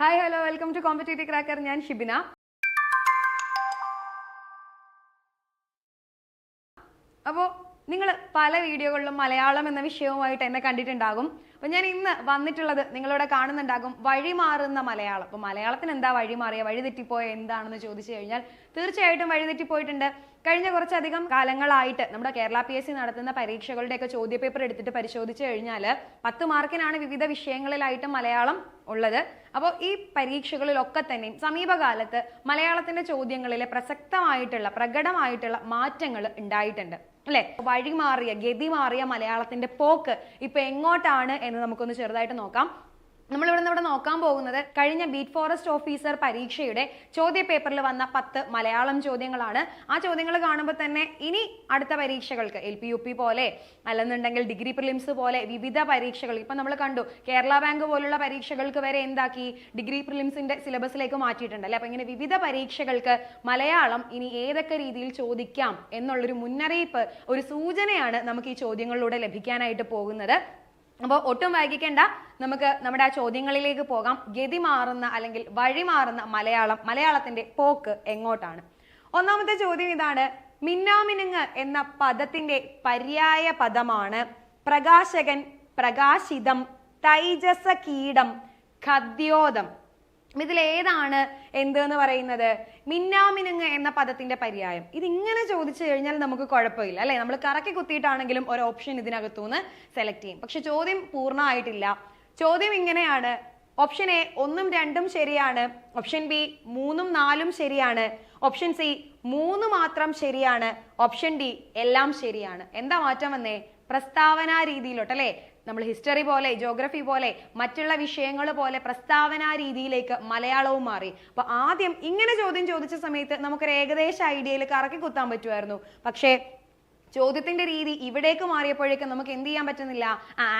Hi hello welcome to competitive cracker ഞാൻ ഷിബിന. അപ്പോൾ നിങ്ങൾ പല വീഡിയോകളിലും മലയാളം എന്ന വിഷയവുമായിട്ട് എന്നെ കണ്ടിട്ടുണ്ടാകും. അപ്പോൾ ഞാൻ ഇന്ന് വന്നിട്ടുള്ളത് നിങ്ങളിവിടെ കാണുന്നുണ്ടാകും വഴിമാറുന്ന മലയാളം. അപ്പോൾ മലയാളത്തിന് എന്താ വഴിമാറിയ വഴി തെറ്റിപ്പോയ എന്താണെന്ന് ചോദിച്ചു കഴിഞ്ഞാൽ തീർച്ചയായിട്ടും വഴി തെറ്റിപ്പോയിട്ടുണ്ട്. കഴിഞ്ഞ കുറച്ചധികം കാലങ്ങളായിട്ട് നമ്മുടെ കേരള പി എസ് സി നടത്തുന്ന പരീക്ഷകളുടെയൊക്കെ ചോദ്യപേപ്പർ എടുത്തിട്ട് പരിശോധിച്ചു കഴിഞ്ഞാൽ പത്ത് മാർക്കിനാണ് വിവിധ വിഷയങ്ങളിലായിട്ട് മലയാളം ഉള്ളത്. അപ്പോൾ ഈ പരീക്ഷകളിലൊക്കെ തന്നെയും സമീപകാലത്ത് മലയാളത്തിന്റെ ചോദ്യങ്ങളിലെ പ്രസക്തമായിട്ടുള്ള പ്രകടമായിട്ടുള്ള മാറ്റങ്ങൾ ഉണ്ടായിട്ടുണ്ട്. അല്ലെ? വഴിമാറിയ ഗതി മാറിയ മലയാളത്തിന്റെ പോക്ക് ഇപ്പൊ എങ്ങോട്ടാണ് എന്ന് നമുക്കൊന്ന് ചെറുതായിട്ട് നോക്കാം. നമ്മൾ ഇവിടെ ഇവിടെ നോക്കാൻ പോകുന്നത് കഴിഞ്ഞ ബീറ്റ് ഫോറസ്റ്റ് ഓഫീസർ പരീക്ഷയുടെ ചോദ്യ പേപ്പറിൽ വന്ന പത്ത് മലയാളം ചോദ്യങ്ങളാണ്. ആ ചോദ്യങ്ങൾ കാണുമ്പോൾ തന്നെ ഇനി അടുത്ത പരീക്ഷകൾക്ക് എൽ പി യു പി പോലെ അല്ലെന്നുണ്ടെങ്കിൽ ഡിഗ്രി പ്രിലിംസ് പോലെ വിവിധ പരീക്ഷകൾ ഇപ്പം നമ്മൾ കണ്ടു കേരള ബാങ്ക് പോലുള്ള പരീക്ഷകൾക്ക് വരെ എന്താക്കി? ഡിഗ്രി പ്രിലിംസിന്റെ സിലബസിലേക്ക് മാറ്റിയിട്ടുണ്ട് അല്ലേ? അപ്പം ഇങ്ങനെ വിവിധ പരീക്ഷകൾക്ക് മലയാളം ഇനി ഏതൊക്കെ രീതിയിൽ ചോദിക്കാം എന്നുള്ളൊരു മുന്നറിയിപ്പ് ഒരു സൂചനയാണ് നമുക്ക് ഈ ചോദ്യങ്ങളിലൂടെ ലഭിക്കാനായിട്ട് പോകുന്നത്. അപ്പോൾ ഒട്ടും വൈകിക്കേണ്ട. നമുക്ക് നമ്മുടെ ആ ചോദ്യങ്ങളിലേക്ക് പോകാം. ഗതി മാറുന്ന അല്ലെങ്കിൽ വഴി മാറുന്ന മലയാളം മലയാളത്തിന്റെ പോക്ക് എങ്ങോട്ടാണ്? ഒന്നാമത്തെ ചോദ്യം ഇതാണ്. മിന്നാമിനുങ്ങ് എന്ന പദത്തിന്റെ പര്യായ പദമാണ് പ്രകാശകൻ പ്രകാശിതം തൈജസ കീടം ഖദ്യോതം ഇതിൽ ഏതാണ് എന്ത് എന്ന് പറയുന്നത്? മിന്നാമിനുങ്ങ് എന്ന പദത്തിന്റെ പര്യായം. ഇത് ഇങ്ങനെ ചോദിച്ചു കഴിഞ്ഞാൽ നമുക്ക് കുഴപ്പമില്ല അല്ലെ? നമ്മൾ കറക്കി കുത്തിയിട്ടാണെങ്കിലും ഒരു ഓപ്ഷൻ ഇതിനകത്തുനിന്ന് സെലക്ട് ചെയ്യും. പക്ഷെ ചോദ്യം പൂർണമായിട്ടില്ല. ചോദ്യം ഇങ്ങനെയാണ്. ഓപ്ഷൻ എ ഒന്നും രണ്ടും ശരിയാണ്. ഓപ്ഷൻ ബി മൂന്നും നാലും ശരിയാണ്. ഓപ്ഷൻ സി മൂന്ന് മാത്രം ശരിയാണ്. ഓപ്ഷൻ ഡി എല്ലാം ശരിയാണ്. എന്താ മാറ്റം വന്നേ? പ്രസ്താവന രീതിയിലോട്ടല്ലേ നമ്മൾ ഹിസ്റ്ററി പോലെ ജോഗ്രഫി പോലെ മറ്റുള്ള വിഷയങ്ങൾ പോലെ പ്രസ്താവന രീതിയിലേക്ക് മലയാളവും മാറി. അപ്പൊ ആദ്യം ഇങ്ങനെ ചോദ്യം ചോദിച്ച സമയത്ത് നമുക്കൊരു ഏകദേശ ഐഡിയയിൽ കറക്കി കുത്താൻ പറ്റുമായിരുന്നു. പക്ഷേ ചോദ്യത്തിന്റെ രീതി ഇവിടേക്ക് മാറിയപ്പോഴേക്കും നമുക്ക് എന്ത് ചെയ്യാൻ പറ്റുന്നില്ല?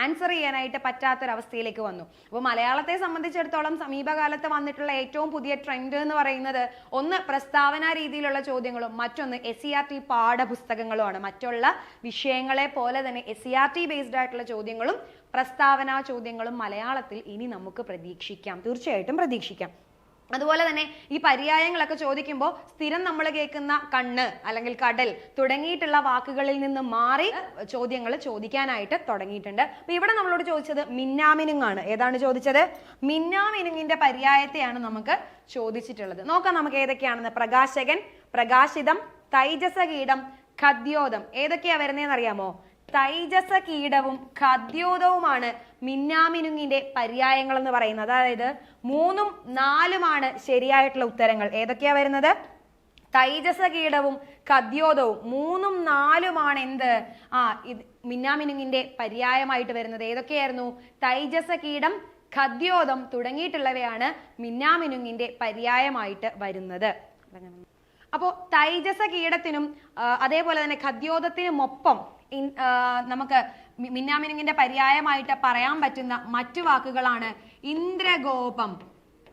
ആൻസർ ചെയ്യാനായിട്ട് പറ്റാത്തൊരവസ്ഥയിലേക്ക് വന്നു. അപ്പോൾ മലയാളത്തെ സംബന്ധിച്ചിടത്തോളം സമീപകാലത്ത് വന്നിട്ടുള്ള ഏറ്റവും പുതിയ ട്രെൻഡ് എന്ന് പറയുന്നത് ഒന്ന് പ്രസ്താവന രീതിയിലുള്ള ചോദ്യങ്ങളും മറ്റൊന്ന് എസ് സി ആർ ടി പാഠപുസ്തകങ്ങളുമാണ്. മറ്റുള്ള വിഷയങ്ങളെ പോലെ തന്നെ S C R T based ആയിട്ടുള്ള ചോദ്യങ്ങളും പ്രസ്താവന ചോദ്യങ്ങളും മലയാളത്തിൽ ഇനി നമുക്ക് പ്രതീക്ഷിക്കാം. തീർച്ചയായിട്ടും പ്രതീക്ഷിക്കാം. അതുപോലെ തന്നെ ഈ പര്യായങ്ങളൊക്കെ ചോദിക്കുമ്പോൾ സ്ഥിരം നമ്മൾ കേൾക്കുന്ന കണ്ണ് അല്ലെങ്കിൽ കടൽ തുടങ്ങിയിട്ടുള്ള വാക്കുകളിൽ നിന്ന് മാറി ചോദ്യങ്ങൾ ചോദിക്കാനായിട്ട് തുടങ്ങിയിട്ടുണ്ട്. അപ്പൊ ഇവിടെ നമ്മളോട് ചോദിച്ചത് മിന്നാമിനുങ്ങാണ്. ഏതാണ് ചോദിച്ചത്? മിന്നാമിനുങ്ങിന്റെ പര്യായത്തെയാണ് നമുക്ക് ചോദിച്ചിട്ടുള്ളത്. നോക്കാം നമുക്ക് ഏതൊക്കെയാണെന്ന്. പ്രകാശകൻ പ്രകാശിതം തൈജസ കീടം ഖദ്യോതം ഏതൊക്കെയാ വരുന്നതെന്ന് അറിയാമോ? തൈജസ കീടവും ഖദ്യോതവുമാണ് മിന്നാമിനുങ്ങിന്റെ പര്യായങ്ങൾ എന്ന് പറയുന്നത്. അതായത് മൂന്നും നാലുമാണ് ശരിയായിട്ടുള്ള ഉത്തരങ്ങൾ. ഏതൊക്കെയാ വരുന്നത്? തൈജസ കീടവും ഖദ്യോതവും മൂന്നും നാലുമാണ് എന്ത്? ആ ഇത് മിന്നാമിനുങ്ങിന്റെ പര്യായമായിട്ട് വരുന്നത്. ഏതൊക്കെയായിരുന്നു? തൈജസ കീടം ഖദ്യോതം തുടങ്ങിയിട്ടുള്ളവയാണ് മിന്നാമിനുങ്ങിന്റെ പര്യായമായിട്ട് വരുന്നത്. അപ്പോൾ തൈജസ കീടത്തിനും അതേപോലെ തന്നെ ഖദ്യോതത്തിനുമൊപ്പം നമുക്ക് മിന്നാമിനുങ്ങിന്റെ പര്യായമായിട്ട് പറയാൻ പറ്റുന്ന മറ്റു വാക്കുകളാണ് ഇന്ദ്രഗോപം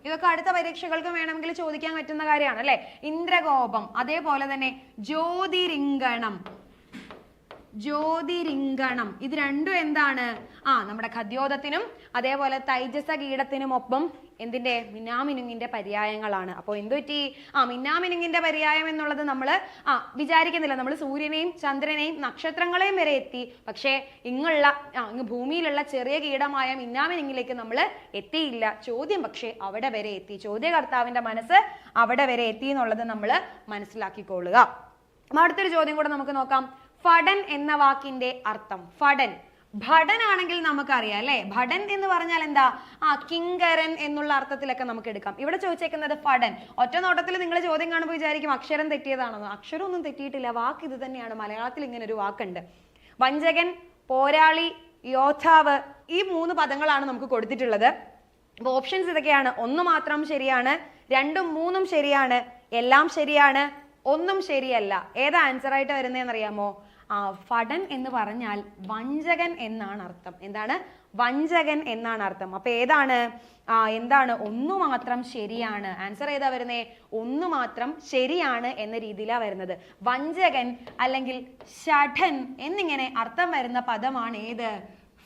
ഇതൊക്കെ അടുത്ത പരീക്ഷകൾക്ക് വേണമെങ്കിൽ ചോദിക്കാൻ പറ്റുന്ന കാര്യമാണ് അല്ലെ? ഇന്ദ്രഗോപം അതേപോലെ തന്നെ ജ്യോതിരിങ്കണം ജ്യോതിരിങ്കണം ഇത് രണ്ടും എന്താണ്? ആ നമ്മുടെ ഖദ്യോതത്തിനും അതേപോലെ തൈജസ കീടത്തിനും ഒപ്പം എന്തിന്റെ മിന്നാമിനുങ്ങിന്റെ പര്യായങ്ങളാണ്. അപ്പോൾ എന്തുപറ്റി ആ മിന്നാമിനുങ്ങിന്റെ പര്യായം എന്നുള്ളത് നമ്മൾ ആ വിചാരിക്കുന്നില്ല. നമ്മൾ സൂര്യനെയും ചന്ദ്രനെയും നക്ഷത്രങ്ങളെയും വരെ എത്തി. പക്ഷേ ഇങ്ങുള്ള ഇങ്ങ് ഭൂമിയിലുള്ള ചെറിയ കീടമായ മിന്നാമിനുങ്ങിലേക്ക് നമ്മൾ എത്തിയില്ല. ചോദ്യം പക്ഷേ അവിടെ വരെ എത്തി. ചോദ്യകർത്താവിന്റെ മനസ്സ് അവിടെ വരെ എത്തി എന്നുള്ളത് നമ്മൾ മനസ്സിലാക്കിക്കൊള്ളുക. അടുത്തൊരു ചോദ്യം കൂടെ നമുക്ക് നോക്കാം. ഫടൻ എന്ന വാക്കിന്റെ അർത്ഥം. ഫടൻ. ഭടൻ ആണെങ്കിൽ നമുക്കറിയാം അല്ലെ? ഭടൻ എന്ന് പറഞ്ഞാൽ എന്താ? ആ കിങ്കരൻ എന്നുള്ള അർത്ഥത്തിലൊക്കെ നമുക്ക് എടുക്കാം. ഇവിടെ ചോദിച്ചേക്കുന്നത് ഭടൻ ഒറ്റ നോട്ടത്തിൽ നിങ്ങൾ ചോദ്യം കാണുമ്പോൾ വിചാരിക്കും അക്ഷരം തെറ്റിയതാണെന്ന്. അക്ഷരം ഒന്നും തെറ്റിയിട്ടില്ല. വാക്ക് ഇത് തന്നെയാണ്. മലയാളത്തിൽ ഇങ്ങനെ ഒരു വാക്കുണ്ട്. വഞ്ചകൻ പോരാളി യോദ്ധാവ് ഈ മൂന്ന് പദങ്ങളാണ് നമുക്ക് കൊടുത്തിട്ടുള്ളത്. ഓപ്ഷൻസ് ഇതൊക്കെയാണ്. ഒന്ന് മാത്രം ശരിയാണ് രണ്ടും മൂന്നും ശരിയാണ് എല്ലാം ശരിയാണ് ഒന്നും ശരിയല്ല. ഏതാ ആൻസർ ആയിട്ട് വരുന്നതെന്ന് അറിയാമോ? ഫടൻ എന്ന് പറഞ്ഞാൽ വഞ്ചകൻ എന്നാണ് അർത്ഥം. എന്താണ്? വഞ്ചകൻ എന്നാണ് അർത്ഥം. അപ്പൊ ഏതാണ്? ആ എന്താണ്? ഒന്നു മാത്രം ശരിയാണ്. ആൻസർ ഏതാ വരുന്നേ? ഒന്നു മാത്രം ശരിയാണ് എന്ന രീതിയിലാണ് വരുന്നത്. വഞ്ചകൻ അല്ലെങ്കിൽ ഷഠൻ എന്നിങ്ങനെ അർത്ഥം വരുന്ന പദമാണ് ഏത്?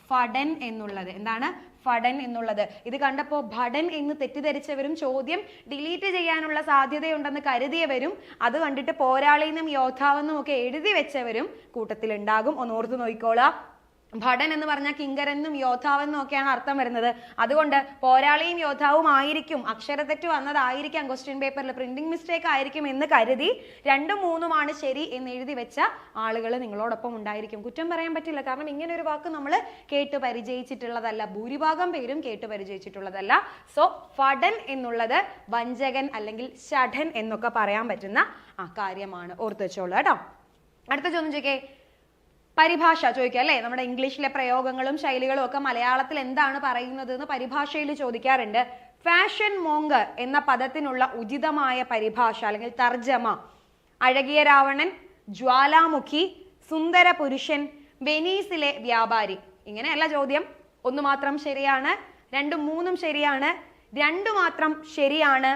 ഫടൻ എന്നുള്ളത്. എന്താണ്? ഫടൻ എന്നുള്ളത്. ഇത് കണ്ടപ്പോൾ ഭടൻ എന്ന് തെറ്റിദ്ധരിച്ചവരും ചോദ്യം ഡിലീറ്റ് ചെയ്യാനുള്ള സാധ്യതയുണ്ടെന്ന് കരുതിയവരും അത് കണ്ടിട്ട് പോരാളിന്നും യോദ്ധാവെന്നും ഒക്കെ എഴുതി വെച്ചവരും കൂട്ടത്തിലുണ്ടാകും. ഒന്ന് ഓർത്ത് നോക്കിക്കോളാം. ഭടൻ എന്ന് പറഞ്ഞാൽ കിങ്കരനും യോദ്ധാവെന്നും ഒക്കെയാണ് അർത്ഥം വരുന്നത്. അതുകൊണ്ട് പോരാളിയും യോദ്ധാവും ആയിരിക്കും. അക്ഷരത്തെറ്റ് വന്നതായിരിക്കാം ക്വസ്റ്റ്യൻ പേപ്പറിൽ പ്രിന്റിംഗ് മിസ്റ്റേക്ക് ആയിരിക്കും എന്ന് കരുതി രണ്ടും മൂന്നുമാണ് ശരി എന്ന് എഴുതി വെച്ച ആളുകൾ നിങ്ങളോടൊപ്പം ഉണ്ടായിരിക്കും. കുറ്റം പറയാൻ പറ്റില്ല. കാരണം ഇങ്ങനെ ഒരു വാക്ക് നമ്മൾ കേട്ട് പരിചയിച്ചിട്ടുള്ളതല്ല. ഭൂരിഭാഗം പേരും കേട്ട് പരിചയിച്ചിട്ടുള്ളതല്ല. സോ ഫടൻ എന്നുള്ളത് വഞ്ചകൻ അല്ലെങ്കിൽ ഷഠൻ എന്നൊക്കെ പറയാൻ പറ്റുന്ന ആ കാര്യമാണ്. ഓർത്ത് വെച്ചോളൂ കേട്ടോ. അടുത്ത ചോദ്യം ചോദിക്കേ. പരിഭാഷ ചോദിക്കുക അല്ലേ? നമ്മുടെ ഇംഗ്ലീഷിലെ പ്രയോഗങ്ങളും ശൈലികളും ഒക്കെ മലയാളത്തിൽ എന്താണ് പറയുന്നത് എന്ന് പരിഭാഷയിൽ ചോദിക്കാറുണ്ട്. ഫാഷൻ മോങ്കർ എന്ന പദത്തിനുള്ള ഉചിതമായ പരിഭാഷ അല്ലെങ്കിൽ തർജമ അഴകിയ രാവണൻ ജ്വാലാമുഖി സുന്ദര പുരുഷൻ വെനീസിലെ വ്യാപാരി. ഇങ്ങനെയല്ല ചോദ്യം. ഒന്ന് മാത്രം ശരിയാണ് രണ്ടും മൂന്നും ശരിയാണ് രണ്ടു മാത്രം ശരിയാണ്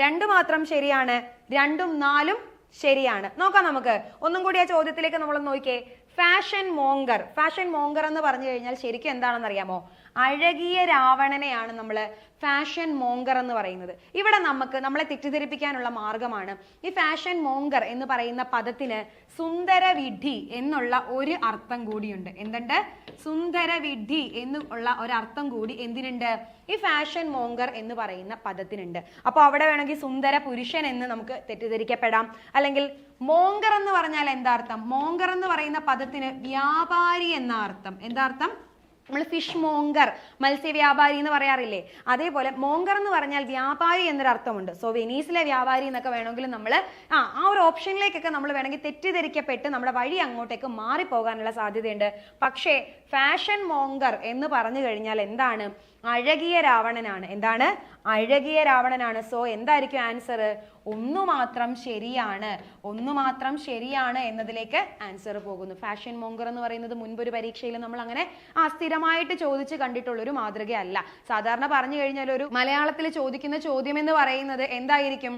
രണ്ടു മാത്രം ശരിയാണ് രണ്ടും നാലും ശരിയാണ്. നോക്കാം നമുക്ക്. ഒന്നും കൂടി ആ ചോദ്യത്തിലേക്ക് നമ്മൾ നോക്കിയേ. Fashion monger. ഫാഷൻ മോങ്കർ എന്ന് പറഞ്ഞു കഴിഞ്ഞാൽ ശരിക്കും എന്താണെന്ന് അറിയാമോ അഴകിയ രാവണനെയാണ് നമ്മൾ ഫാഷൻ മോങ്കർ എന്ന് പറയുന്നത്. ഇവിടെ നമുക്ക് നമ്മളെ തെറ്റിദ്ധരിപ്പിക്കാനുള്ള മാർഗമാണ് ഈ ഫാഷൻ മോങ്കർ എന്ന് പറയുന്ന പദത്തിന് സുന്ദര വിഡ്ഢി എന്നുള്ള ഒരു അർത്ഥം കൂടിയുണ്ട്. എന്തുണ്ട്? സുന്ദര വിഡ്ഢി എന്നുള്ള ഒരു അർത്ഥം കൂടി എന്തിനുണ്ട്? ഈ ഫാഷൻ മോങ്കർ എന്ന് പറയുന്ന പദത്തിനുണ്ട്. അപ്പോൾ അവിടെ വേണമെങ്കിൽ സുന്ദര പുരുഷൻ എന്ന് നമുക്ക് തെറ്റിദ്ധരിക്കപ്പെടാം. അല്ലെങ്കിൽ മോങ്കർ എന്ന് പറഞ്ഞാൽ എന്താ അർത്ഥം? മോങ്കർ എന്ന് പറയുന്ന പദത്തിന് വ്യാപാരി എന്ന അർത്ഥം. എന്താ അർത്ഥം? നമ്മൾ ഫിഷ് മോങ്കർ മത്സ്യവ്യാപാരി എന്ന് പറയാറില്ലേ? അതേപോലെ മോങ്കർ എന്ന് പറഞ്ഞാൽ വ്യാപാരി എന്നൊരർത്ഥമുണ്ട്. സോ വെനീസിലെ വ്യാപാരി എന്നൊക്കെ വേണമെങ്കിൽ നമ്മൾ ആ ആ ഒരു ഓപ്ഷനിലേക്കൊക്കെ നമ്മൾ വേണമെങ്കിൽ തെറ്റിദ്ധരിക്കപ്പെട്ട് നമ്മുടെ വഴി അങ്ങോട്ടേക്ക് മാറിപ്പോകാനുള്ള സാധ്യതയുണ്ട്. പക്ഷേ ഫാഷൻ മോങ്കർ എന്ന് പറഞ്ഞു കഴിഞ്ഞാൽ എന്താണ്? അഴകിയ രാവണനാണ്. എന്താണ്? അഴകിയ രാവണനാണ്. സോ എന്തായിരിക്കും ആൻസർ ഒന്നു മാത്രം ശരിയാണ്. ഒന്നു മാത്രം ശരിയാണ് എന്നതിലേക്ക് ആൻസർ പോകുന്നു. ഫാഷൻ മോങ്കർ എന്ന് പറയുന്നത് മുൻപൊരു പരീക്ഷയിൽ നമ്മൾ അങ്ങനെ ആ സ്ഥിരമായിട്ട് ചോദിച്ച് കണ്ടിട്ടുള്ള ഒരു മാതൃകയല്ല. സാധാരണ പറഞ്ഞു കഴിഞ്ഞാൽ ഒരു മലയാളത്തിൽ ചോദിക്കുന്ന ചോദ്യം എന്ന് പറയുന്നത് എന്തായിരിക്കും?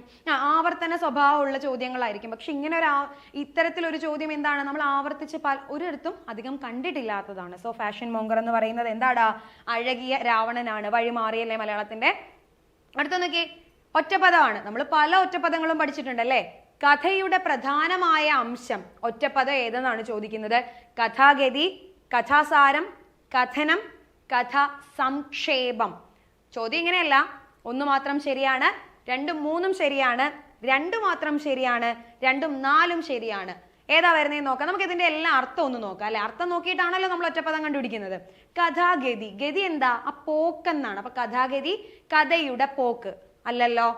ആവർത്തന സ്വഭാവമുള്ള ചോദ്യങ്ങളായിരിക്കും. പക്ഷെ ഇങ്ങനെ ഒരു ഇത്തരത്തിലൊരു ചോദ്യം എന്താണ്? നമ്മൾ ആവർത്തിച്ച് പല ഒരിടത്തും അധികം കണ്ടിട്ടില്ലാത്തതാണ്. സോ ഫാഷൻ മോങ്കർ എന്ന് പറയുന്നത് എന്താടാ? അഴകിയ രാവണനാണ്. വഴിമാറിയല്ലേ മലയാളത്തിന്റെ? അടുത്ത നോക്കിയേ ഒറ്റപ്പദമാണ്. നമ്മൾ പല ഒറ്റപ്പദങ്ങളും പഠിച്ചിട്ടുണ്ട് അല്ലേ കഥയുടെ പ്രധാനമായ അംശം ഒറ്റപ്പദം ഏതെന്നാണ് ചോദിക്കുന്നത്? കഥാഗതി കഥാസാരം കഥനം കഥ സംക്ഷേപം ചോദ്യം ഇങ്ങനെയല്ല. ഒന്ന് മാത്രം ശരിയാണ് രണ്ടും മൂന്നും ശരിയാണ് രണ്ടു മാത്രം ശരിയാണ് രണ്ടും നാലും ശരിയാണ്. ഏതാ വരുന്നതെന്ന് നോക്കാം. നമുക്ക് ഇതിന്റെ എല്ലാ അർത്ഥം ഒന്ന് നോക്കാം അല്ലെ? അർത്ഥം നോക്കിയിട്ടാണല്ലോ നമ്മൾ ഒറ്റപ്പദം കണ്ടുപിടിക്കുന്നത്. കഥാഗതി. ഗതി എന്താ? ആ പോക്കെന്നാണ്. അപ്പൊ കഥാഗതി കഥയുടെ പോക്ക്. അല്ലല്ലോ?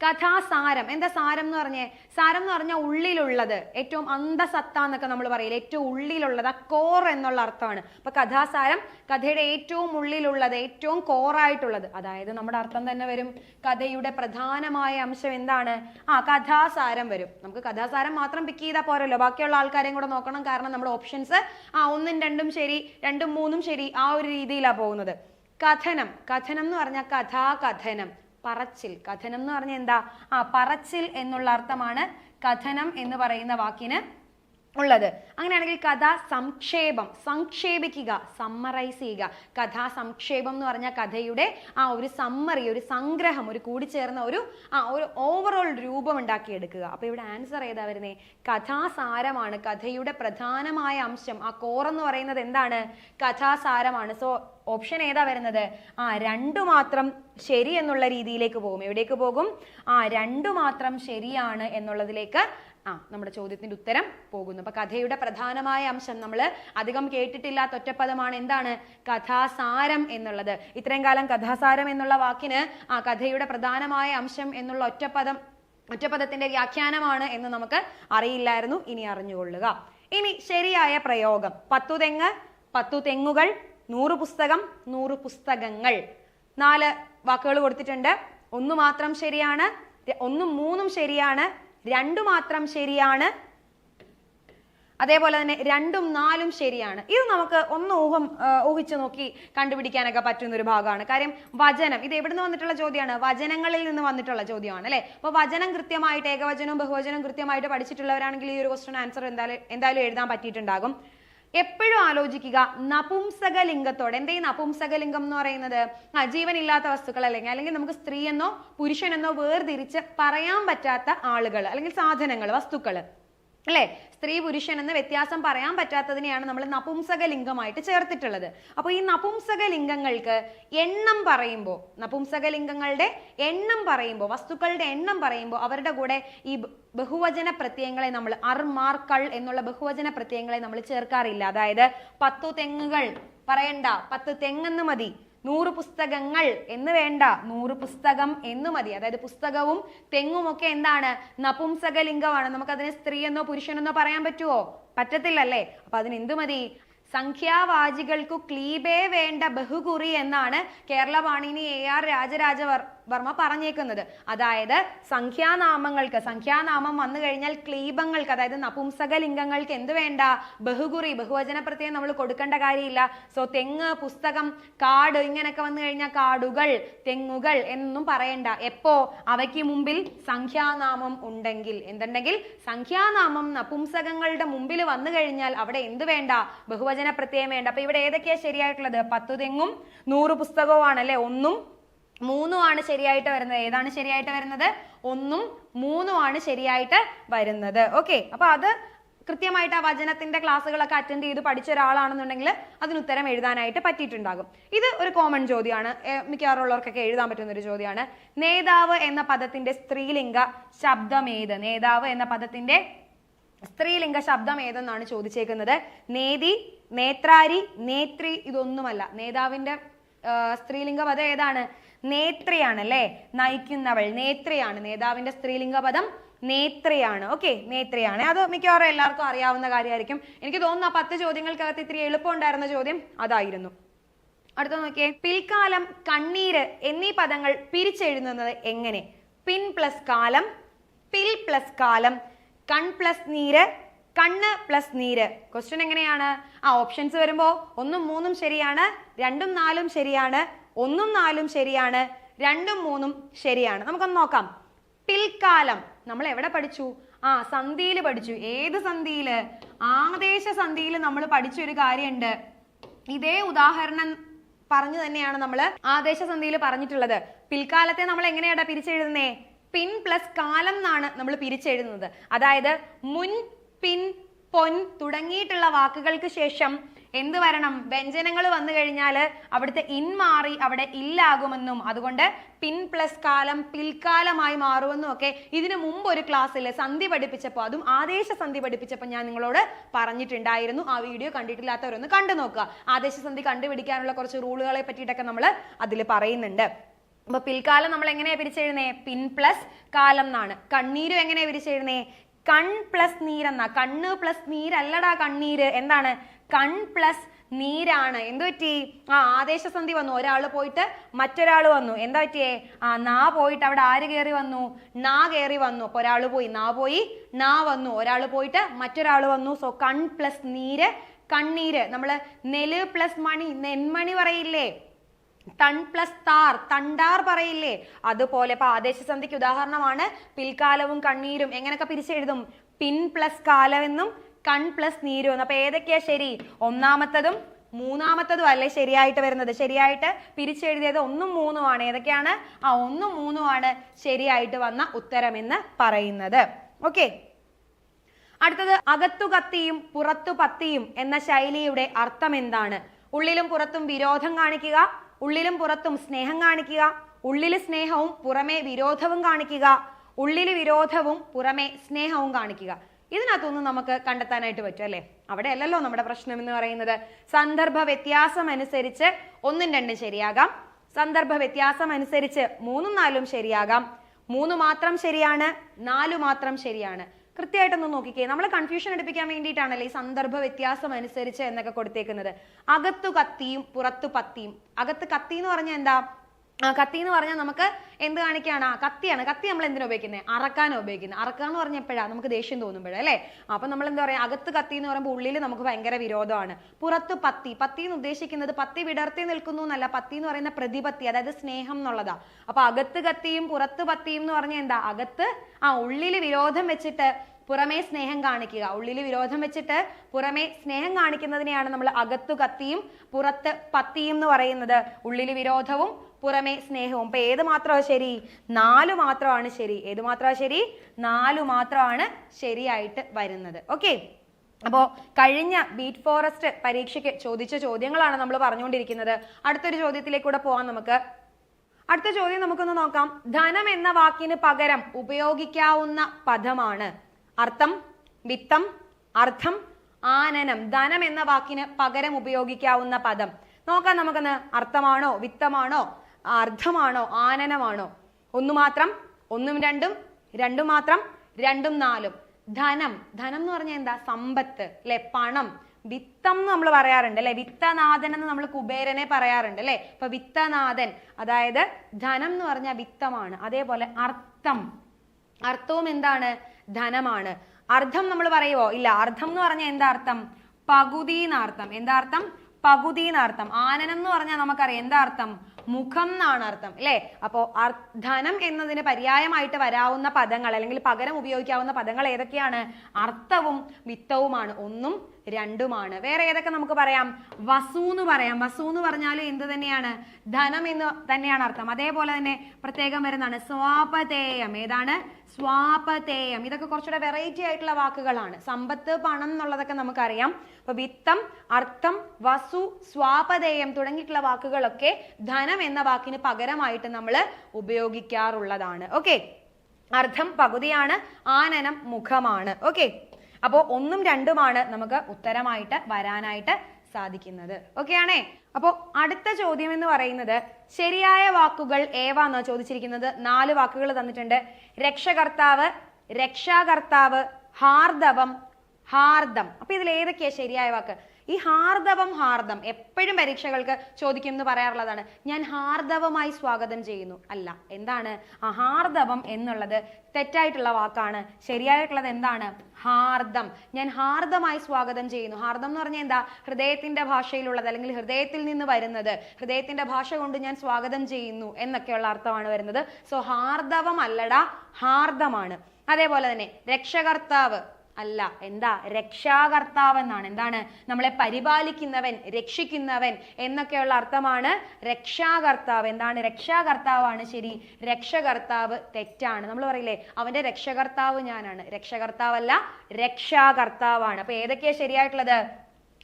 കഥാസാരം. എന്താ സാരം എന്ന് പറഞ്ഞേ? സാരം എന്ന് പറഞ്ഞാൽ ഉള്ളിലുള്ളത്. ഏറ്റവും അന്തസത്ത എന്നൊക്കെ നമ്മൾ പറയില്ല? ഏറ്റവും ഉള്ളിലുള്ളത്. ആ കോർ എന്നുള്ള അർത്ഥമാണ്. അപ്പൊ കഥാസാരം കഥയുടെ ഏറ്റവും ഉള്ളിലുള്ളത് ഏറ്റവും കോറായിട്ടുള്ളത് അതായത് നമ്മുടെ അർത്ഥം തന്നെ വരും. കഥയുടെ പ്രധാനമായ അംശം എന്താണ്? ആ കഥാസാരം വരും. നമുക്ക് കഥാസാരം മാത്രം പിക്ക് ചെയ്താൽ പോരല്ലോ. ബാക്കിയുള്ള ആൾക്കാരെയും കൂടെ നോക്കണം. കാരണം നമ്മുടെ ഓപ്ഷൻസ് ആ ഒന്നും രണ്ടും ശരി രണ്ടും മൂന്നും ശരി ആ ഒരു രീതിയിലാണ് പോകുന്നത്. കഥനം. കഥനം എന്ന് പറഞ്ഞാൽ കഥാകഥനം. പറച്ചിൽ. കഥനം എന്ന് പറഞ്ഞാൽ എന്താ? ആ പറച്ചിൽ എന്നുള്ള അർത്ഥമാണ് കഥനം എന്ന് പറയുന്ന വാക്കിന് ഉള്ളത്. അങ്ങനെയാണെങ്കിൽ കഥാ സംക്ഷേപം സംക്ഷേപിക്കുക സമ്മറൈസ് ചെയ്യുക. കഥാ സംക്ഷേപം എന്ന് പറഞ്ഞാൽ കഥയുടെ ആ ഒരു സമ്മറി ഒരു സംഗ്രഹം ഒരു കൂടിച്ചേർന്ന ഒരു ആ ഒരു ഓവറോൾ രൂപം ഉണ്ടാക്കിയെടുക്കുക. അപ്പോൾ ഇവിടെ ആൻസർ ഏതാ വരുന്നത് കഥാസാരമാണ്. കഥയുടെ പ്രധാനമായ അംശം. ആ കോർ എന്ന് പറയുന്നത് എന്താണ്? കഥാസാരമാണ്. സോ ഓപ്ഷൻ ഏതാ വരുന്നത്? ആ രണ്ടു മാത്രം ശരി എന്നുള്ള രീതിയിലേക്ക് പോകും. എവിടേക്ക് പോകും? ആ രണ്ടു മാത്രം ശരിയാണ് എന്നുള്ളതിലേക്ക് ആ നമ്മുടെ ചോദ്യത്തിന്റെ ഉത്തരം പോകുന്നു. അപ്പൊ കഥയുടെ പ്രധാനമായ അംശം നമ്മൾ അധികം കേട്ടിട്ടില്ലാത്ത ഒറ്റപ്പദമാണ് എന്താണ്? കഥാസാരം എന്നുള്ളത്. ഇത്രയും കാലം കഥാസാരം എന്നുള്ള വാക്കിന് ആ കഥയുടെ പ്രധാനമായ അംശം എന്നുള്ള ഒറ്റപ്പദം ഒറ്റപ്പദത്തിന്റെ വ്യാഖ്യാനമാണ് എന്ന് നമുക്ക് അറിയില്ലായിരുന്നു. ഇനി അറിഞ്ഞുകൊള്ളുക. ഇനി ശരിയായ പ്രയോഗം. പത്തു തെങ്ങ് പത്തു തെങ്ങുകൾ നൂറ് പുസ്തകം നൂറ് പുസ്തകങ്ങൾ. നാല് വാക്കുകൾ കൊടുത്തിട്ടുണ്ട്. ഒന്ന് മാത്രം ശരിയാണ് ഒന്നും മൂന്നും ശരിയാണ് രണ്ടു മാത്രം ശരിയാണ്. അതേപോലെ തന്നെ രണ്ടും നാലും ശരിയാണ്. ഇത് നമുക്ക് ഒന്ന് ഊഹം ഊഹിച്ച് നോക്കി കണ്ടുപിടിക്കാനൊക്കെ പറ്റുന്ന ഒരു ഭാഗമാണ്. കാര്യം വചനം ഇത് എവിടുന്ന് വന്നിട്ടുള്ള ചോദ്യമാണ്? വചനങ്ങളിൽ നിന്ന് വന്നിട്ടുള്ള ചോദ്യമാണ് അല്ലെ? അപ്പൊ വചനം കൃത്യമായിട്ട് ഏകവചനവും ബഹുവചനവും കൃത്യമായിട്ട് പഠിച്ചിട്ടുള്ളവരാണെങ്കിൽ ഈ ഒരു ക്വസ്റ്റൻ ആൻസർ എന്തായാലും എന്തായാലും എഴുതാൻ പറ്റിയിട്ടുണ്ടാകും. എപ്പോഴും ആലോചിക്കുക. നപുംസക ലിംഗത്തോടെ നപുംസകലിംഗം ഈ നപുംസക ലിംഗം എന്ന് പറയുന്നത്? ആ ജീവനില്ലാത്ത വസ്തുക്കൾ അല്ലെങ്കിൽ അല്ലെങ്കിൽ നമുക്ക് സ്ത്രീ എന്നോ പുരുഷനെന്നോ വേർതിരിച്ച് പറയാൻ പറ്റാത്ത ആളുകൾ അല്ലെങ്കിൽ സാധനങ്ങൾ വസ്തുക്കൾ. അല്ലേ? സ്ത്രീ പുരുഷൻ എന്ന് വ്യത്യാസം പറയാൻ പറ്റാത്തതിനെയാണ് നമ്മൾ നപുംസക ലിംഗമായിട്ട് ചേർത്തിട്ടുള്ളത്. അപ്പോൾ ഈ നപുംസക ലിംഗങ്ങൾക്ക് എണ്ണം പറയുമ്പോൾ നപുംസക ലിംഗങ്ങളുടെ എണ്ണം പറയുമ്പോൾ വസ്തുക്കളുടെ എണ്ണം പറയുമ്പോൾ അവരുടെ കൂടെ ഈ ബഹുവചന പ്രത്യയങ്ങളെ നമ്മൾ അർമാർക്കൾ എന്നുള്ള ബഹുവചന പ്രത്യയങ്ങളെ നമ്മൾ ചേർക്കാറില്ല. അതായത് പത്തു തെങ്ങുകൾ പറയണ്ട പത്ത് തെങ്ങെന്ന് മതി. നൂറ് പുസ്തകങ്ങൾ എന്ന് വേണ്ട നൂറ് പുസ്തകം എന്ന് മതി. അതായത് പുസ്തകവും തെങ്ങും ഒക്കെ എന്താണ്? നപുംസക ലിംഗമാണ് നമുക്കതിനെ സ്ത്രീ എന്നോ പുരുഷനെന്നോ പറയാൻ പറ്റുമോ പറ്റത്തില്ലല്ലേ? അപ്പൊ അതിന് എന്ത് മതി? സംഖ്യാവാചികൾക്കു ക്ലീബേ വേണ്ട ബഹുകുറി എന്നാണ് കേരള പാണിനി എ ആർ രാജരാജ വർ- വർമ്മ പറഞ്ഞേക്കുന്നത്. അതായത് സംഖ്യാനാമങ്ങൾക്ക് സംഖ്യാനാമം വന്നു കഴിഞ്ഞാൽ ക്ലീബങ്ങൾക്ക് അതായത് നപുംസക ലിംഗങ്ങൾക്ക് എന്ത് വേണ്ട? ബഹുകുറി ബഹുവചന പ്രത്യയം നമ്മൾ കൊടുക്കേണ്ട കാര്യമില്ല. സോ തെങ്ങ് പുസ്തകം കാട് ഇങ്ങനെയൊക്കെ വന്നു കഴിഞ്ഞാൽ കാടുകൾ തെങ്ങുകൾ എന്നൊന്നും പറയണ്ട. എപ്പോ? അവയ്ക്ക് മുമ്പിൽ സംഖ്യാനാമം ഉണ്ടെങ്കിൽ. എന്തുണ്ടെങ്കിൽ? സംഖ്യാനാമം നപുംസകങ്ങളുടെ മുമ്പിൽ വന്നു കഴിഞ്ഞാൽ അവിടെ എന്ത് വേണ്ട? ബഹുവചന പ്രത്യയം വേണ്ട. അപ്പൊ ഇവിടെ ഏതൊക്കെയാ ശരിയായിട്ടുള്ളത്? പത്തു തെങ്ങും നൂറ് പുസ്തകവുമാണ് അല്ലെ ഒന്നും മൂന്നും ആണ് ശരിയായിട്ട് വരുന്നത്. ഏതാണ് ശരിയായിട്ട് വരുന്നത്? ഒന്നും മൂന്നും ആണ് ശരിയായിട്ട് വരുന്നത്. ഓക്കെ അപ്പൊ അത് കൃത്യമായിട്ട് ആ വചനത്തിന്റെ ക്ലാസ്സുകളൊക്കെ അറ്റൻഡ് ചെയ്ത് പഠിച്ച ഒരാളാണെന്നുണ്ടെങ്കിൽ അതിന് ഉത്തരം എഴുതാനായിട്ട് പറ്റിയിട്ടുണ്ടാകും. ഇത് ഒരു കോമൺ ചോദ്യമാണ്. മിക്കവാറുള്ളവർക്കൊക്കെ എഴുതാൻ പറ്റുന്ന ഒരു ചോദ്യമാണ്. നേതാവ് എന്ന പദത്തിന്റെ സ്ത്രീലിംഗ ശബ്ദം ഏത്? നേതാവ് എന്ന പദത്തിന്റെ സ്ത്രീലിംഗ ശബ്ദം ഏതെന്നാണ് ചോദിച്ചേക്കുന്നത്? നേതി നേത്രാരി നേത്രി ഇതൊന്നുമല്ല. നേതാവിന്റെ സ്ത്രീലിംഗ പദം ഏതാണ്? നേത്രിയാണ് അല്ലേ നയിക്കുന്നവൾ നേത്രയാണ്. നേതാവിന്റെ സ്ത്രീലിംഗ പദം നേത്രയാണ്. ഓക്കെ നേത്രയാണ്. അത് മിക്കവാറും എല്ലാവർക്കും അറിയാവുന്ന കാര്യമായിരിക്കും. എനിക്ക് തോന്നുന്നു ആ പത്ത് ചോദ്യങ്ങൾക്കകത്ത് ഇത്തിരി എളുപ്പമുണ്ടായിരുന്ന ചോദ്യം അതായിരുന്നു. അടുത്ത നോക്കിയേ. പിൽക്കാലം കണ്ണീര് എന്നീ പദങ്ങൾ പിരിച്ചെഴുതുന്നത് എങ്ങനെ? പിൻ പ്ലസ് കാലം പിൽ പ്ലസ് കാലം കൺ പ്ലസ് നീര് കണ്ണ് പ്ലസ് നീര്. ക്വസ്റ്റ്യൻ എങ്ങനെയാണ്? ആ ഓപ്ഷൻസ് വരുമ്പോ ഒന്നും മൂന്നും ശരിയാണ് രണ്ടും നാലും ശരിയാണ് ഒന്നും നാലും ശരിയാണ് രണ്ടും മൂന്നും ശരിയാണ്. നമുക്കൊന്ന് നോക്കാം. പിൽക്കാലം. നമ്മൾ എവിടെ പഠിച്ചു? ആ സന്ധിയിൽ പഠിച്ചു. ഏത് സന്ധിയിൽ? ആദേശ സന്ധിയിൽ നമ്മൾ പഠിച്ചൊരു കാര്യമുണ്ട്. ഇതേ ഉദാഹരണം പറഞ്ഞു തന്നെയാണ് നമ്മൾ ആദേശ സന്ധിയിൽ പറഞ്ഞിട്ടുള്ളത്. പിൽക്കാലത്തെ നമ്മൾ എങ്ങനെയാടാ പിരിച്ചെഴുതുന്നേ? പിൻ പ്ലസ് കാലം എന്നാണ് നമ്മൾ പിരിച്ചെഴുതുന്നത്. അതായത് മുൻ പിൻ പൊൻ തുടങ്ങിയിട്ടുള്ള വാക്കുകൾക്ക് ശേഷം എന്ത് വരണം? വ്യഞ്ജനങ്ങൾ വന്നു കഴിഞ്ഞാൽ അവിടുത്തെ ഇൻ മാറി അവിടെ ഇല്ലാകുമെന്നും അതുകൊണ്ട് പിൻ പ്ലസ് കാലം പിൽക്കാലമായി മാറുമെന്നും ഒക്കെ ഇതിനു മുമ്പ് ഒരു ക്ലാസ്സിൽ സന്ധി പഠിപ്പിച്ചപ്പോൾ അതും ആദേശ സന്ധി പഠിപ്പിച്ചപ്പോൾ ഞാൻ നിങ്ങളോട് പറഞ്ഞിട്ടുണ്ടായിരുന്നു. ആ വീഡിയോ കണ്ടിട്ടില്ലാത്തവരൊന്ന് കണ്ടു നോക്കുക. ആദേശ സന്ധി കണ്ടുപിടിക്കാനുള്ള കുറച്ച് റൂളുകളെ പറ്റിയിട്ടൊക്കെ നമ്മൾ അതിൽ പറയുന്നുണ്ട്. അപ്പൊ പിൽക്കാലം നമ്മൾ എങ്ങനെയാ പിരിച്ചെഴുന്നേ പിൻ പ്ലസ് കാലം എന്നാണ്. കണ്ണീരും എങ്ങനെയാ പിരിച്ചെഴുന്നേ കൺ പ്ലസ് നീരെന്നാ. കണ്ണ് പ്ലസ് നീരല്ലടാ കണ്ണീര്. എന്താണ്? കൺ പ്ലസ് നീരാണ്. എന്ത് പറ്റി? ആ ആദേശസന്ധി വന്നു. ഒരാൾ പോയിട്ട് മറ്റൊരാൾ വന്നു. എന്താ പറ്റിയേ? ആ നാ പോയിട്ട് അവിടെ ആര് കയറി വന്നു? നാ കയറി വന്നു. അപ്പൊ ഒരാൾ പോയി. നാ പോയി നാ വന്നു. ഒരാൾ പോയിട്ട് മറ്റൊരാൾ വന്നു. സോ കൺ പ്ലസ് നീര് കണ്ണീര്. നമ്മൾ നെൽ പ്ലസ് മണി നെന്മണി പറയില്ലേ? തൺ പ്ലസ് താർ തണ്ടാർ പറയില്ലേ? അതുപോലെ. ഇപ്പൊ ആദേശസന്ധിക്ക് ഉദാഹരണമാണ്. പിൽക്കാലവും കണ്ണീരും. എങ്ങനെയൊക്കെ പിരിച്ചെഴുതും? പിൻ പ്ലസ് കാലമെന്നും കൺ പ്ലസ് നീരു എന്ന്. അപ്പൊ ഏതൊക്കെയാ ശരി? ഒന്നാമത്തതും മൂന്നാമത്തതും അല്ലേ ശരിയായിട്ട് വരുന്നത്? ശരിയായിട്ട് പിരിച്ചെഴുതിയത് ഒന്നും മൂന്നുമാണ് ഏതൊക്കെയാണ്? ആ ഒന്നും മൂന്നുമാണ് ശരിയായിട്ട് വന്ന ഉത്തരമെന്ന് പറയുന്നത്. ഓക്കെ. അടുത്തത് അകത്തു കത്തിയും പുറത്തു പത്തിയും എന്ന ശൈലിയുടെ അർത്ഥം എന്താണ്? ഉള്ളിലും പുറത്തും വിരോധം കാണിക്കുക ഉള്ളിലും പുറത്തും സ്നേഹം കാണിക്കുക ഉള്ളിൽ സ്നേഹവും പുറമെ വിരോധവും കാണിക്കുക ഉള്ളിൽ വിരോധവും പുറമെ സ്നേഹവും കാണിക്കുക. ഇതിനകത്തൊന്നും നമുക്ക് കണ്ടെത്താനായിട്ട് പറ്റും അല്ലേ? അവിടെ അല്ലല്ലോ നമ്മുടെ പ്രശ്നം എന്ന് പറയുന്നത്. സന്ദർഭ വ്യത്യാസം അനുസരിച്ച് ഒന്നും രണ്ടും ശരിയാകാം. സന്ദർഭ വ്യത്യാസം അനുസരിച്ച് മൂന്നും നാലും ശരിയാകാം. മൂന്ന് മാത്രം ശരിയാണ് നാല് മാത്രം ശരിയാണ്. കൃത്യമായിട്ടൊന്ന് നോക്കിക്കേ നമ്മൾ കൺഫ്യൂഷൻ എടുപ്പിക്കാൻ വേണ്ടിയിട്ടാണല്ലേ ഈ സന്ദർഭ വ്യത്യാസം അനുസരിച്ച് എന്നൊക്കെ കൊടുത്തേക്കുന്നത്. അകത്തു കത്തിയും പുറത്തു പത്തിയും. അകത്ത് കത്തി എന്ന് പറഞ്ഞാൽ എന്താ? കത്തി എന്ന് പറഞ്ഞാൽ നമുക്ക് എന്ത് കാണിക്കാണ് ആ കത്തിയാണ്. കത്തി നമ്മൾ എന്തിനാ ഉപയോഗിക്കുന്നത് അറക്കാനാണ് ഉപയോഗിക്കുന്നത് അറക്കുക എന്ന് പറഞ്ഞ എപ്പോഴാണ് നമുക്ക് ദേഷ്യം തോന്നുമ്പോഴേ അല്ലേ? അപ്പൊ നമ്മൾ എന്താ പറയാ അകത്ത് കത്തി എന്ന് പറയുമ്പോൾ ഉള്ളിൽ നമുക്ക് ഭയങ്കര വിരോധമാണ്. പുറത്ത് പത്തി. പത്തി എന്ന് ഉദ്ദേശിക്കുന്നത് പത്തി വിടർത്തി നിൽക്കുന്നു എന്നല്ല. പത്തി എന്ന് പറയുന്ന പ്രതിപത്തി അതായത് സ്നേഹം എന്നുള്ളതാ. അപ്പൊ അകത്ത് കത്തിയും പുറത്ത് പത്തിയും എന്ന് പറഞ്ഞാൽ എന്താ? അകത്ത് ആ ഉള്ളിൽ വിരോധം വെച്ചിട്ട് പുറമേ സ്നേഹം കാണിക്കുക. ഉള്ളിൽ വിരോധം വെച്ചിട്ട് പുറമേ സ്നേഹം കാണിക്കുന്നതിനെയാണ് നമ്മൾ അകത്തു കത്തിയും പുറത്ത് പത്തിയും എന്ന് പറയുന്നത്. ഉള്ളിൽ വിരോധവും പുറമേ സ്നേഹവും. അപ്പൊ ഏത് മാത്രമാണ് ശരി? നാലു മാത്രമാണ് ശരി. ഏത് മാത്രമാണ് ശരി? നാലു മാത്രമാണ് ശരിയായിട്ട് വരുന്നത്. ഓക്കെ അപ്പോൾ കഴിഞ്ഞ ബീറ്റ് ഫോറസ്റ്റ് പരീക്ഷയ്ക്ക് ചോദിച്ച ചോദ്യങ്ങളാണ് നമ്മൾ പറഞ്ഞുകൊണ്ടിരിക്കുന്നത്. അടുത്തൊരു ചോദ്യത്തിലേക്കൂടെ പോവാം നമുക്ക്. അടുത്ത ചോദ്യം നമുക്കൊന്ന് നോക്കാം. ധനം എന്ന വാക്കിന് പകരം ഉപയോഗിക്കാവുന്ന പദമാണ്. അർത്ഥം വിത്തം അർത്ഥം ആനനം. ധനം എന്ന വാക്കിന് പകരം ഉപയോഗിക്കാവുന്ന പദം. നോക്കാം നമുക്കൊന്ന്. അർത്ഥമാണോ വിത്തമാണോ? അർത്ഥമാണോ ആനനമാണോ? ഒന്നു മാത്രം ഒന്നും രണ്ടും രണ്ടും മാത്രം രണ്ടും നാലും. ധനം. ധനം എന്ന് പറഞ്ഞാൽ എന്താ? സമ്പത്ത് അല്ലെ? പണം. വിത്തം എന്ന് നമ്മൾ പറയാറുണ്ട് അല്ലെ? വിത്തനാഥൻ എന്ന് നമ്മൾ കുബേരനെ പറയാറുണ്ട് അല്ലെ? അപ്പൊ വിത്തനാഥൻ അതായത് ധനം എന്ന് പറഞ്ഞാൽ വിത്തമാണ് അതേപോലെ അർത്ഥം. അർത്ഥവും എന്താണ്? ധനമാണ്. അർത്ഥം നമ്മൾ പറയുവോ? ഇല്ല അർത്ഥം എന്ന് പറഞ്ഞാൽ എന്താ അർത്ഥം? പകുതി എന്നർത്ഥം എന്താ അർത്ഥം? പകുതി എന്നർത്ഥം ആനനം എന്ന് പറഞ്ഞാൽ നമുക്കറിയാം. എന്താ അർത്ഥം? മുഖം എന്നാണ് അർത്ഥം അല്ലേ? അപ്പോ ധനം എന്നതിന് പര്യായമായിട്ട് വരാവുന്ന പദങ്ങൾ അല്ലെങ്കിൽ പകരം ഉപയോഗിക്കാവുന്ന പദങ്ങൾ ഏതൊക്കെയാണ്? അർത്ഥവും വിത്തവുമാണ്. ഒന്നും രണ്ടുമാണ്. വേറെ ഏതൊക്കെ നമുക്ക് പറയാം? വസു എന്ന് പറയാം. വസു എന്ന് പറഞ്ഞാൽ എന്ത് തന്നെയാണ്? ധനം എന്ന് തന്നെയാണ് അർത്ഥം. അതേപോലെ തന്നെ പ്രത്യേകം വരുന്നതാണ്. സ്വാപതേയം. ഏതാണ്? സ്വാപതേയം. ഇതൊക്കെ കുറച്ചുകൂടെ വെറൈറ്റി ആയിട്ടുള്ള വാക്കുകളാണ്. സമ്പത്ത് പണം എന്നുള്ളതൊക്കെ നമുക്കറിയാം. അപ്പൊ വിത്തം അർത്ഥം വസു സ്വാപതേയം തുടങ്ങിയിട്ടുള്ള വാക്കുകളൊക്കെ ധനം എന്ന വാക്കിന് പകരമായിട്ട് നമ്മൾ ഉപയോഗിക്കാറുള്ളതാണ്. ഓക്കെ? അർത്ഥം പകുതിയാണ് ആനനം മുഖമാണ്. ഓക്കെ? അപ്പോൾ ഒന്നും രണ്ടുമാണ് നമുക്ക് ഉത്തരമായിട്ട് വരാനായിട്ട് സാധിക്കുന്നത്. ഓക്കെ ആണേ? അപ്പോൾ അടുത്ത ചോദ്യം എന്ന് പറയുന്നത് ശരിയായ വാക്കുകൾ ഏവാന്നാ ചോദിച്ചിരിക്കുന്നത്? നാല് വാക്കുകൾ തന്നിട്ടുണ്ട്. രക്ഷകർത്താവ് രക്ഷാകർത്താവ് ഹാർദവം ഹാർദം. അപ്പൊ ഇതിൽ ഏതൊക്കെയാ ശരിയായ വാക്ക്? ഈ ഹാർദവം ഹാർദം എപ്പോഴും പരീക്ഷകൾക്ക് ചോദിക്കും എന്ന് പറയാറുള്ളതാണ്. ഞാൻ ഹാർദവമായി സ്വാഗതം ചെയ്യുന്നു. അല്ല എന്താണ്? ഹാർദവം എന്നുള്ളത് തെറ്റായിട്ടുള്ള വാക്കാണ്. ശരിയായിട്ടുള്ളത് എന്താണ്? ഹാർദം. ഞാൻ ഹാർദമായി സ്വാഗതം ചെയ്യുന്നു. ഹാർദം എന്ന് പറഞ്ഞാൽ എന്താ? ഹൃദയത്തിന്റെ ഭാഷയിലുള്ളത് അല്ലെങ്കിൽ ഹൃദയത്തിൽ നിന്ന് വരുന്നത്. ഹൃദയത്തിന്റെ ഭാഷ കൊണ്ട് ഞാൻ സ്വാഗതം ചെയ്യുന്നു എന്നൊക്കെയുള്ള അർത്ഥമാണ് വരുന്നത്. സോ ഹാർദവം അല്ലടാ ഹാർദമാണ്. അതേപോലെ തന്നെ രക്ഷകർത്താവ്. അല്ല എന്താ? രക്ഷാകർത്താവ് എന്നാണ് എന്താണ്? നമ്മളെ പരിപാലിക്കുന്നവൻ രക്ഷിക്കുന്നവൻ എന്നൊക്കെയുള്ള അർത്ഥമാണ് രക്ഷാകർത്താവ്. എന്താണ്? രക്ഷാകർത്താവാണ് ശരി. രക്ഷകർത്താവ് തെറ്റാണ്. നമ്മൾ പറയില്ലേ അവന്റെ രക്ഷകർത്താവ് ഞാനാണ്. രക്ഷകർത്താവല്ല രക്ഷാകർത്താവാണ്. അപ്പൊ ഏതൊക്കെയാ ശരിയായിട്ടുള്ളത്?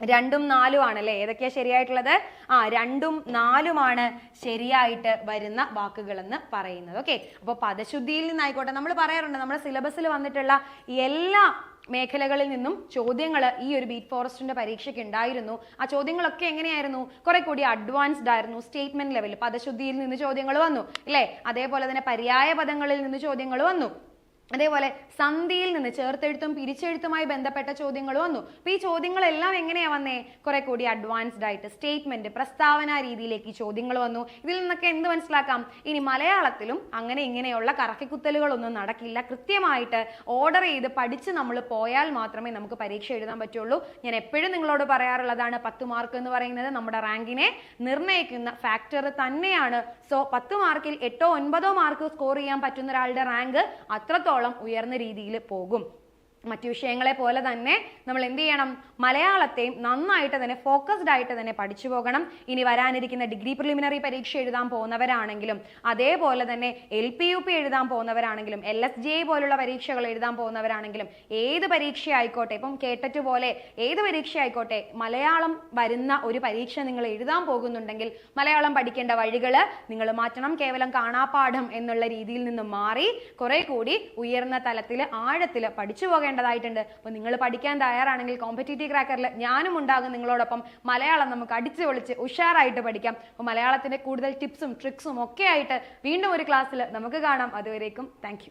രണ്ടും നാലും ആണല്ലേ ഏതൊക്കെയാ ശരിയായിട്ടുള്ളത്? ആ രണ്ടും നാലുമാണ് ശരിയായിട്ട് വരുന്ന വാക്കുകൾ എന്ന് പറയുന്നത്. ഓക്കെ? അപ്പോൾ പദശുദ്ധിയിൽ നിന്നായിക്കോട്ടെ. നമ്മൾ പറയാറുണ്ട് നമ്മുടെ സിലബസിൽ വന്നിട്ടുള്ള എല്ലാ മേഖലകളിൽ നിന്നും ചോദ്യങ്ങൾ ഈ ഒരു ബീറ്റ് ഫോറസ്റ്റിന്റെ പരീക്ഷയ്ക്ക് ഉണ്ടായിരുന്നു. ആ ചോദ്യങ്ങളൊക്കെ എങ്ങനെയായിരുന്നു? കുറെ കൂടി അഡ്വാൻസ്ഡ് ആയിരുന്നു. സ്റ്റേറ്റ്മെന്റ് ലെവലിൽ പദശുദ്ധിയിൽ നിന്ന് ചോദ്യങ്ങൾ വന്നു. അല്ലേ അതേപോലെ തന്നെ പര്യായ പദങ്ങളിൽ നിന്ന് ചോദ്യങ്ങൾ വന്നു. അതേപോലെ സന്ധിയിൽ നിന്ന് ചേർത്തെഴുത്തും പിരിച്ചെഴുത്തുമായി ബന്ധപ്പെട്ട ചോദ്യങ്ങൾ വന്നു. അപ്പൊ ഈ ചോദ്യങ്ങളെല്ലാം എങ്ങനെയാ വന്നേ? കുറെ കൂടി അഡ്വാൻസ്ഡ് ആയിട്ട് സ്റ്റേറ്റ്മെന്റ് പ്രസ്താവന രീതിയിലേക്ക് ചോദ്യങ്ങൾ വന്നു. ഇതിൽ നിന്നൊക്കെ എന്ത് മനസ്സിലാക്കാം? ഇനി മലയാളത്തിലും അങ്ങനെ ഇങ്ങനെയുള്ള കറക്കിക്കുത്തലുകളൊന്നും നടക്കില്ല. കൃത്യമായിട്ട് ഓർഡർ ചെയ്ത് പഠിച്ച് നമ്മൾ പോയാൽ മാത്രമേ നമുക്ക് പരീക്ഷ എഴുതാൻ പറ്റുള്ളൂ. ഞാൻ എപ്പോഴും നിങ്ങളോട് പറയാറുള്ളതാണ് പത്ത് മാർക്ക് എന്ന് പറയുന്നത് നമ്മുടെ റാങ്കിനെ നിർണയിക്കുന്ന ഫാക്ടർ തന്നെയാണ്. സോ പത്ത് മാർക്കിൽ എട്ടോ ഒൻപതോ മാർക്ക് സ്കോർ ചെയ്യാൻ പറ്റുന്ന ഒരാളുടെ റാങ്ക് അത്രത്തോളം ഉയർന്ന രീതിയിൽ പോകും? മറ്റു വിഷയങ്ങളെ പോലെ തന്നെ നമ്മൾ എന്ത് ചെയ്യണം? മലയാളത്തെയും നന്നായിട്ട് തന്നെ ഫോക്കസ്ഡ് ആയിട്ട് തന്നെ പഠിച്ചു പോകണം. ഇനി വരാനിരിക്കുന്ന ഡിഗ്രി പ്രിലിമിനറി പരീക്ഷ എഴുതാൻ പോകുന്നവരാണെങ്കിലും അതേപോലെ തന്നെ എൽ പി യു പി എഴുതാൻ പോകുന്നവരാണെങ്കിലും എൽ എസ് ജെ പോലുള്ള പരീക്ഷകൾ എഴുതാൻ പോകുന്നവരാണെങ്കിലും ഏത് പരീക്ഷ ആയിക്കോട്ടെ ഇപ്പം കേട്ടറ്റ് പോലെ ഏത് പരീക്ഷ ആയിക്കോട്ടെ മലയാളം വരുന്ന ഒരു പരീക്ഷ നിങ്ങൾ എഴുതാൻ പോകുന്നുണ്ടെങ്കിൽ മലയാളം പഠിക്കേണ്ട വഴികൾ നിങ്ങൾ മാറ്റണം. കേവലം കാണാപ്പാഠം എന്നുള്ള രീതിയിൽ നിന്ന് മാറി കുറെ കൂടി ഉയർന്ന തലത്തിൽ ആഴത്തിൽ പഠിച്ചു പോകേണ്ടതായിട്ടുണ്ട് അപ്പോൾ നിങ്ങൾ പഠിക്കാൻ തയ്യാറാണെങ്കിൽ കോമ്പറ്റേറ്റീവ് ക്രാക്കറിൽ ഞാനും ഉണ്ടാകും നിങ്ങളോടൊപ്പം. മലയാളം നമുക്ക് അടിച്ചു പൊളിച്ച് ഉഷാറായിട്ട് പഠിക്കാം. അപ്പോൾ മലയാളത്തിന്റെ കൂടുതൽ ടിപ്സും ട്രിക്സും ഒക്കെ ആയിട്ട് വീണ്ടും ഒരു ക്ലാസ്സിൽ നമുക്ക് കാണാം. അതുവരേക്കും താങ്ക്